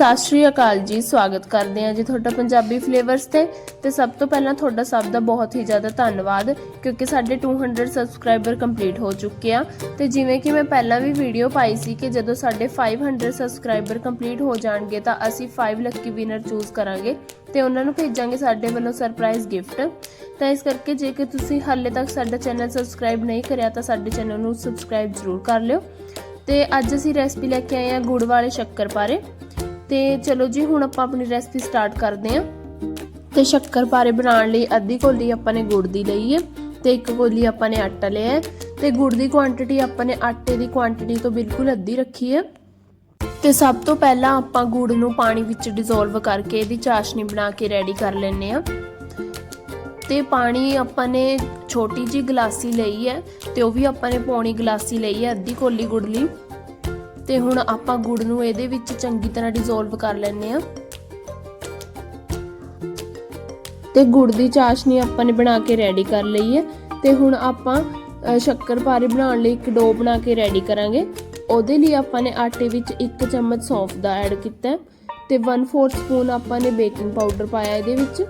ਸਤਿ ਸ਼੍ਰੀ ਅਕਾਲ ਜੀ, ਸਵਾਗਤ ਕਰਦੇ ਹਾਂ ਜੀ ਤੁਹਾਡਾ ਪੰਜਾਬੀ ਫਲੇਵਰਸ ਤੇ। ਤੇ ਸਭ ਤੋਂ ਪਹਿਲਾਂ ਤੁਹਾਡਾ ਸਭ ਦਾ ਬਹੁਤ ਹੀ ਜ਼ਿਆਦਾ ਧੰਨਵਾਦ, ਕਿਉਂਕਿ ਸਾਡੇ 200 ਸਬਸਕ੍ਰਾਈਬਰ ਕੰਪਲੀਟ ਹੋ ਚੁੱਕੇ ਆ। ਤੇ ਜਿਵੇਂ ਕਿ ਮੈਂ ਪਹਿਲਾਂ ਵੀ ਵੀਡੀਓ ਪਾਈ ਸੀ ਕਿ ਜਦੋਂ ਸਾਡੇ 500 ਸਬਸਕ੍ਰਾਈਬਰ ਕੰਪਲੀਟ ਹੋ ਜਾਣਗੇ, ਤਾਂ ਅਸੀਂ 5 ਲੱਕੀ ਵਿਨਰ ਚੂਜ਼ ਕਰਾਂਗੇ ਤੇ ਉਹਨਾਂ ਨੂੰ ਭੇਜਾਂਗੇ ਸਾਡੇ ਵੱਲੋਂ ਸਰਪ੍ਰਾਈਜ਼ ਗਿਫਟ ਤਾਂ ਇਸ ਕਰਕੇ ਜੇਕਰ ਤੁਸੀਂ ਹਾਲੇ ਤੱਕ ਸਾਡਾ ਚੈਨਲ ਸਬਸਕ੍ਰਾਈਬ ਨਹੀਂ ਕਰਿਆ, ਤਾਂ ਸਾਡੇ ਚੈਨਲ ਨੂੰ ਸਬਸਕ੍ਰਾਈਬ ਜ਼ਰੂਰ ਕਰ ਲਿਓ। ਤੇ ਅੱਜ ਅਸੀਂ ਰੈਸਪੀ ਲੈ ਕੇ ਆਏ ਹਾਂ ਗੁੜ ਵਾਲੇ ਸ਼ੱਕਰਪਾਰੇ ਤੇ ਚਲੋ ਜੀ, ਹੁਣ ਆਪਾਂ ਆਪਣੀ ਰੈਸਪੀ ਸਟਾਰਟ ਕਰਦੇ ਹਾਂ। ਤੇ ਸ਼ੱਕਰਪਾਰੇ ਬਣਾਉਣ ਲਈ ਅੱਧੀ ਕੋਲੀ ਆਪਾਂ ਨੇ ਗੁੜ ਦੀ ਲਈ ਹੈ ਤੇ ਇੱਕ ਕੋਲੀ ਆਪਾਂ ਨੇ ਆਟਾ ਲਿਆ ਹੈ। ਤੇ ਗੁੜ ਦੀ ਕੁਆਂਟੀਟੀ ਆਪਾਂ ਨੇ ਆਟੇ ਦੀ ਕੁਆਂਟੀਟੀ ਤੋਂ ਬਿਲਕੁਲ ਅੱਧੀ ਰੱਖੀ ਹੈ। ਤੇ ਸਭ ਤੋਂ ਪਹਿਲਾਂ ਆਪਾਂ ਗੁੜ ਨੂੰ ਪਾਣੀ ਵਿੱਚ ਡਿਸੋਲਵ ਕਰਕੇ ਇਹਦੀ ਚਾਸ਼ਨੀ ਬਣਾ ਕੇ ਰੈਡੀ ਕਰ ਲੈਣੇ ਆ ਤੇ ਪਾਣੀ ਆਪਾਂ ਨੇ ਛੋਟੀ ਜੀ ਗਲਾਸੀ ਲਈ ਹੈ ਤੇ ਉਹ ਵੀ ਆਪਾਂ ਨੇ ਪੌਣੀ ਗਲਾਸੀ ਲਈ ਹੈ ਅੱਧੀ ਕੋਲੀ ਗੁੜ ਲਈ। ਤੇ ਹੁਣ ਆਪਾਂ ਗੁੜ ਨੂੰ ਇਹਦੇ ਵਿੱਚ ਚੰਗੀ ਤਰ੍ਹਾਂ ਡਿਸੋਲਵ ਕਰ ਲੈਣੇ ਆ ਤੇ ਗੁੜ ਦੀ ਚਾਸ਼ਨੀ ਆਪਾਂ ਨੇ ਬਣਾ ਕੇ ਰੈਡੀ ਕਰ ਲਈ ਹੈ। ਤੇ ਹੁਣ ਆਪਾਂ ਸ਼ੱਕਰਪਾਰੇ ਬਣਾਉਣ ਲਈ ਇੱਕ ਡੋ ਬਣਾ ਕੇ ਰੈਡੀ ਕਰਾਂਗੇ। ਉਹਦੇ ਲਈ ਆਪਾਂ ਨੇ ਆਟੇ ਵਿੱਚ 1 ਚਮਚ ਸੌਂਫ ਦਾ ਐਡ ਕੀਤਾ ਤੇ 1/4 ਸਪੂਨ ਆਪਾਂ ਨੇ ਬੇਕਿੰਗ ਪਾਊਡਰ ਪਾਇਆ ਇਹਦੇ ਵਿੱਚ।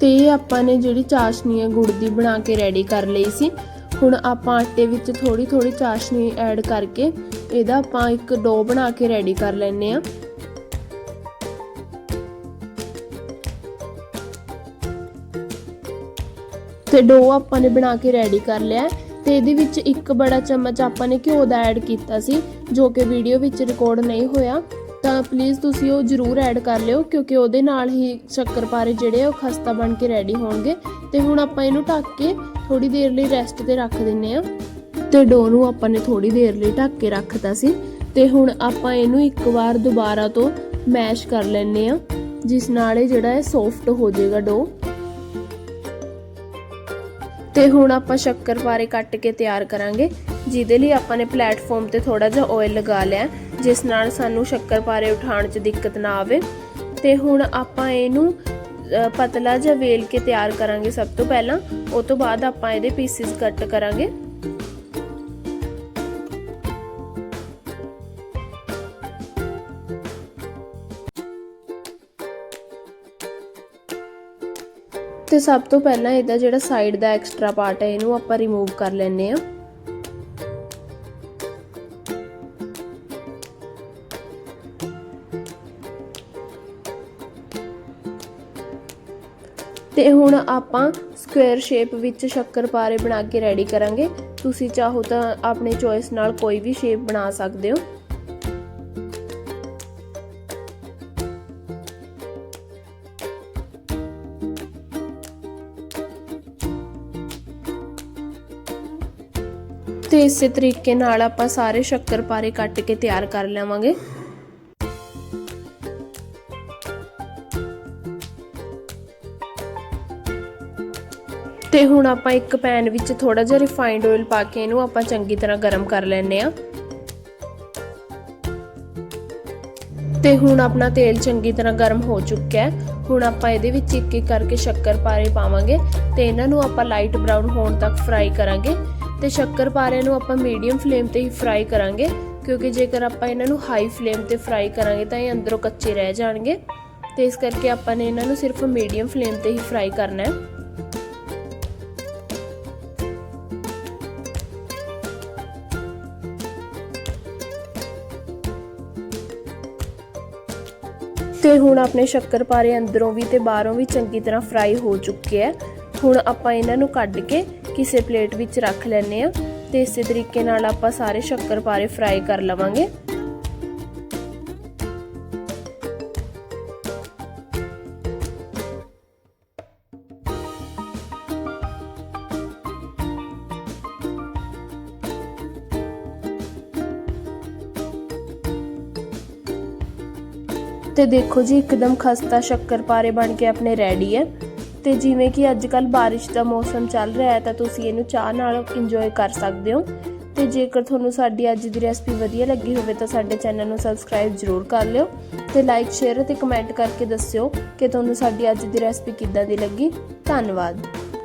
ਤੇ ਆਪਾਂ ਨੇ ਜਿਹੜੀ ਚਾਸ਼ਨੀ ਹੈ, ਗੁੜ ਦੀ ਬਣਾ ਕੇ ਰੈਡੀ ਕਰ ਲਈ ਸੀ। ਹੁਣ ਆਪਾਂ ਆਟੇ ਵਿੱਚ ਥੋੜੀ ਥੋੜੀ ਚਾਸ਼ਨੀ ਐਡ ਕਰਕੇ ਇਹਦਾ ਆਪਾਂ ਇੱਕ ਡੋ ਬਣਾ ਕੇ ਰੈਡੀ ਕਰ ਲੈਨੇ ਆ ਤੇ ਡੋ ਆਪਾਂ ਨੇ ਬਣਾ ਕੇ ਰੈਡੀ ਕਰ ਲਿਆ ਹੈ ਤੇ ਇਹਦੇ ਵਿੱਚ ਇੱਕ ਬੜਾ ਚਮਚ ਆਪਾਂ ਨੇ ਘਿਓ ਦਾ ਐਡ ਕੀਤਾ ਸੀ, ਜੋ ਕਿ ਵੀਡੀਓ ਵਿੱਚ ਰਿਕਾਰਡ ਨਹੀਂ ਹੋਇਆ। ਤਾਂ ਪਲੀਜ਼ ਤੁਸੀਂ ਉਹ ਜ਼ਰੂਰ ਐਡ ਕਰ ਲਿਓ, ਕਿਉਂਕਿ ਉਹਦੇ ਨਾਲ ਹੀ ਸ਼ੱਕਰਪਾਰੇ ਜਿਹੜੇ ਉਹ ਖਸਤਾ ਬਣ ਕੇ ਰੈਡੀ ਹੋਣਗੇ। ਤੇ ਹੁਣ ਆਪਾਂ ਇਹਨੂੰ ਢੱਕ ਕੇ ਥੋੜੀ ਦੇਰ ਲਈ ਰੈਸਟ ਤੇ ਰੱਖ ਦਿੰਨੇ ਆ ਤੇ ਡੋ ਨੂੰ ਆਪਾਂ ਨੇ ਥੋੜੀ ਦੇਰ ਲਈ ਢੱਕ ਕੇ ਰੱਖਤਾ ਸੀ ਤੇ ਹੁਣ ਆਪਾਂ ਇਹਨੂੰ ਇੱਕ ਵਾਰ ਦੁਬਾਰਾ ਤੋਂ ਮੈਸ਼ ਕਰ ਲੈਨੇ ਆ ਜਿਸ ਨਾਲ ਇਹ ਜਿਹੜਾ ਹੈ ਸੌਫਟ ਹੋ ਜਾਏਗਾ ਡੋ ਤੇ ਹੁਣ ਆਪਾਂ ਸ਼ੱਕਰਪਾਰੇ ਕੱਟ ਕੇ ਤਿਆਰ ਕਰਾਂਗੇ, ਜਿਹਦੇ ਲਈ ਆਪਾਂ ਨੇ ਪਲੇਟਫਾਰਮ ਤੇ ਥੋੜਾ ਜਿਹਾ ਆਇਲ ਲਗਾ ਲਿਆ ਜਿਸ ਨਾਲ ਸਾਨੂੰ ਸ਼ੱਕਰਪਾਰੇ ਉਠਾਉਣ 'ਚ ਦਿੱਕਤ ਨਾ ਆਵੇ। ਤੇ ਹੁਣ ਆਪਾਂ ਇਹਨੂੰ ਪਤਲਾ ਜਿਹਾ ਵੇਲ ਕੇ ਤਿਆਰ ਕਰਾਂਗੇ ਸਭ ਤੋਂ ਪਹਿਲਾਂ। ਉਸ ਤੋਂ ਬਾਅਦ ਆਪਾਂ ਇਹਦੇ ਪੀਸਿਸ ਕੱਟ ਕਰਾਂਗੇ। ਤੇ ਸਭ ਤੋਂ ਪਹਿਲਾਂ ਇਹਦਾ ਜਿਹੜਾ ਸਾਈਡ ਦਾ ਐਕਸਟਰਾ ਪਾਰਟ ਹੈ, ਇਹਨੂੰ ਆਪਾਂ ਰਿਮੂਵ ਕਰ ਲੈਨੇ ਆ ਤੇ ਹੁਣ ਆਪਾਂ ਸਕੁਅਰ ਸ਼ੇਪ ਵਿੱਚ ਸ਼ੱਕਰਪਾਰੇ ਬਣਾ ਕੇ ਰੈਡੀ ਕਰਾਂਗੇ। ਤੁਸੀਂ ਚਾਹੋ ਤਾਂ ਆਪਣੇ ਚੋਇਸ ਨਾਲ ਕੋਈ ਵੀ ਸ਼ੇਪ ਬਣਾ ਸਕਦੇ ਹੋ। ਤੇ ਇਸੇ ਤਰੀਕੇ ਨਾਲ ਆਪਾਂ ਸਾਰੇ ਸ਼ੱਕਰਪਾਰੇ ਕੱਟ ਕੇ ਤਿਆਰ ਕਰ ਲਵਾਂਗੇ। ਤੇ ਹੁਣ ਆਪਾਂ ਇੱਕ ਪੈਨ ਵਿੱਚ ਥੋੜਾ ਜਿਹਾ ਰਿਫਾਈਨਡ ਆਇਲ ਪਾ ਕੇ ਇਹਨੂੰ ਆਪਾਂ ਚੰਗੀ ਤਰ੍ਹਾਂ ਗਰਮ ਕਰ ਲੈਣੇ ਆ ਤੇ ਹੁਣ ਆਪਣਾ ਤੇਲ ਚੰਗੀ ਤਰ੍ਹਾਂ ਗਰਮ ਹੋ ਚੁੱਕਿਆ ਹੈ। ਹੁਣ ਆਪਾਂ ਇਹਦੇ ਵਿੱਚ ਇੱਕ ਇੱਕ ਕਰਕੇ ਸ਼ੱਕਰਪਾਰੇ ਪਾਵਾਂਗੇ ਤੇ ਇਹਨਾਂ ਨੂੰ ਆਪਾਂ ਲਾਈਟ ਬਰਾਊਨ ਹੋਣ ਤੱਕ ਫਰਾਈ ਕਰਾਂਗੇ ਤੇ ਸ਼ੱਕਰਪਾਰੇ ਨੂੰ ਆਪਾਂ ਮੀਡੀਅਮ ਫਲੇਮ ਤੇ ਹੀ ਫਰਾਈ ਕਰਾਂਗੇ ਕਿਉਂਕਿ ਜੇਕਰ ਆਪਾਂ ਇਹਨਾਂ ਨੂੰ ਹਾਈ ਫਲੇਮ ਤੇ ਫਰਾਈ ਕਰਾਂਗੇ ਤਾਂ ਇਹ ਅੰਦਰੋਂ ਕੱਚੇ ਰਹਿ ਜਾਣਗੇ। ਤੇ ਇਸ ਕਰਕੇ ਆਪਾਂ ਨੇ ਇਹਨਾਂ ਨੂੰ ਸਿਰਫ ਮੀਡੀਅਮ ਫਲੇਮ ਤੇ ਹੀ ਫਰਾਈ ਕਰਨਾ ਹੈ। ਤੇ ਹੁਣ ਆਪਣੇ ਸ਼ੱਕਰਪਾਰੇ ਅੰਦਰੋਂ ਵੀ ਤੇ ਬਾਹਰੋਂ ਵੀ ਚੰਗੀ ਤਰ੍ਹਾਂ ਫਰਾਈ ਹੋ ਚੁੱਕੇ ਆ। ਹੁਣ ਆਪਾਂ ਇਹਨਾਂ ਨੂੰ ਕੱਢ ਕੇ ਕਿਸੇ ਪਲੇਟ ਵਿੱਚ ਰੱਖ ਲੈਣੇ ਆ ਤੇ ਇਸੇ ਤਰੀਕੇ ਨਾਲ ਆਪਾਂ ਸਾਰੇ ਸ਼ੱਕਰਪਾਰੇ ਫਰਾਈ ਕਰ ਲਵਾਂਗੇ। ਤੇ ਦੇਖੋ ਜੀ, ਇੱਕਦਮ ਖਸਤਾ ਸ਼ੱਕਰਪਾਰੇ ਬਣ ਕੇ ਆਪਣੇ ਰੈਡੀ ਹੈ। ਤੇ ਜਿਵੇਂ ਕਿ ਅੱਜ ਕੱਲ ਬਾਰਿਸ਼ ਦਾ ਮੌਸਮ ਚੱਲ ਰਿਹਾ ਹੈ, ਤਾਂ ਤੁਸੀਂ ਇਹਨੂੰ ਚਾਹ ਨਾਲ ਇੰਜੋਏ ਕਰ ਸਕਦੇ ਹੋ। ਤੇ ਜੇਕਰ ਤੁਹਾਨੂੰ ਸਾਡੀ ਅੱਜ ਦੀ ਰੈਸਪੀ ਵਧੀਆ ਲੱਗੀ ਹੋਵੇ, ਤਾਂ ਸਾਡੇ ਚੈਨਲ ਨੂੰ ਸਬਸਕ੍ਰਾਈਬ ਜ਼ਰੂਰ ਕਰ ਲਿਓ। ਤੇ ਲਾਈਕ ਸ਼ੇਅਰ ਅਤੇ ਕਮੈਂਟ ਕਰਕੇ ਦੱਸਿਓ ਕਿ ਤੁਹਾਨੂੰ ਸਾਡੀ ਅੱਜ ਦੀ ਰੈਸਪੀ ਕਿੱਦਾਂ ਦੀ ਲੱਗੀ। ਧੰਨਵਾਦ।